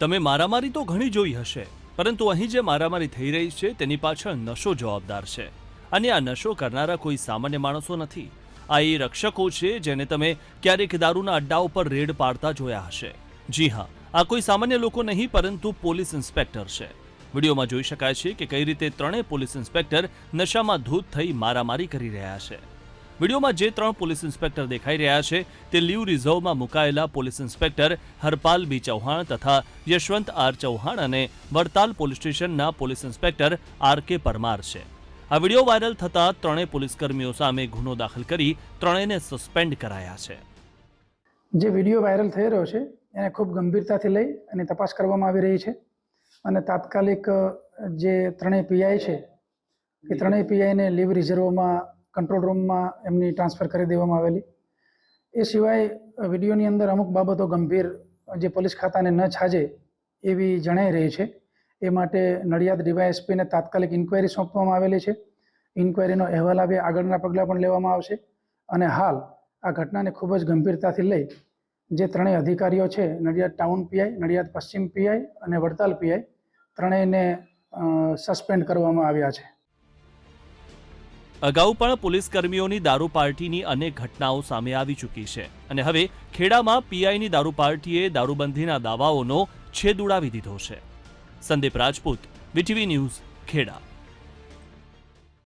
તમે મારામારી તો ઘણી જોઈ હશે, પરંતુ અહીં જે મારામારી થઈ રહી છે તેની પાછળ નશો જવાબદાર છે. અને આ નશો કરનારા કોઈ સામાન્ય માણસો નથી. આ એ રક્ષકો છે જેને તમે ક્યારેક દારૂના અડ્ડા ઉપર રેડ પાડતા જોયા હશે. જી હા, આ કોઈ સામાન્ય લોકો નહીં, પરંતુ પોલીસ ઇન્સ્પેક્ટર છે. વિડીયોમાં જોઈ શકાય છે કે કઈ રીતે ત્રણેય પોલીસ ઇન્સ્પેક્ટર નશામાં ધૂત થઈ મારામારી કરી રહ્યા છે. વિડીયોમાં જે ત્રણ પોલીસ ઇન્સ્પેક્ટર દેખાઈ રહ્યા છે, તે લીવ રિઝર્વમાં મુકાયેલા police inspector Harpal B Chauhan તથા યશવંત આર ચૌહાણ અને વડતાલ પોલીસ સ્ટેશનના police inspector R K Parmar છે. આ વીડિયો વાયરલ થતાં ત્રણેય પોલીસકર્મીઓ સામે ગુનો દાખલ કરી ત્રણેયને સસ્પેન્ડ કરાયા છે. જે વીડિયો વાયરલ થઈ રહ્યો છે, એને ખૂબ ગંભીરતાથી લઈ અને તપાસ કરવામાં આવી રહી છે. અને તાત્કાલિક જે ત્રણેય પીઆઈ છે, એ ત્રણેય પીઆઈને લીવ રિઝર્વમાં કંટ્રોલ રૂમમાં એમની ટ્રાન્સફર કરી દેવામાં આવેલી. એ સિવાય વિડીયોની અંદર અમુક બાબતો ગંભીર, જે પોલીસ ખાતાને ન છાજે એવી જણાઈ રહી છે. એ માટે નડિયાદ ડીવાયએસપીને તાત્કાલિક ઇન્ક્વાયરી સોંપવામાં આવેલી છે. ઇન્ક્વાયરીનો અહેવાલ આવે આગળના પગલાં પણ લેવામાં આવશે. અને હાલ આ ઘટનાને ખૂબ જ ગંભીરતાથી લઈ જે ત્રણેય અધિકારીઓ છે, નડિયાદ ટાઉન પીઆઈ નડિયાદ પશ્ચિમ પીઆઈ અને વડતાલ પીઆઈ ત્રણેયને સસ્પેન્ડ કરવામાં આવ્યા છે. અગાઉ પણ પોલીસ કર્મીઓની દારૂ પાર્ટીની અનેક ઘટનાઓ સામે આવી ચૂકી છે. અને હવે ખેડામાં પીઆઈની દારૂ પાર્ટીએ દારૂબંધીના દાવાઓનો છેદ ઉડાવી દીધો છે. Sandeep Rajput, VTV news, Kheda.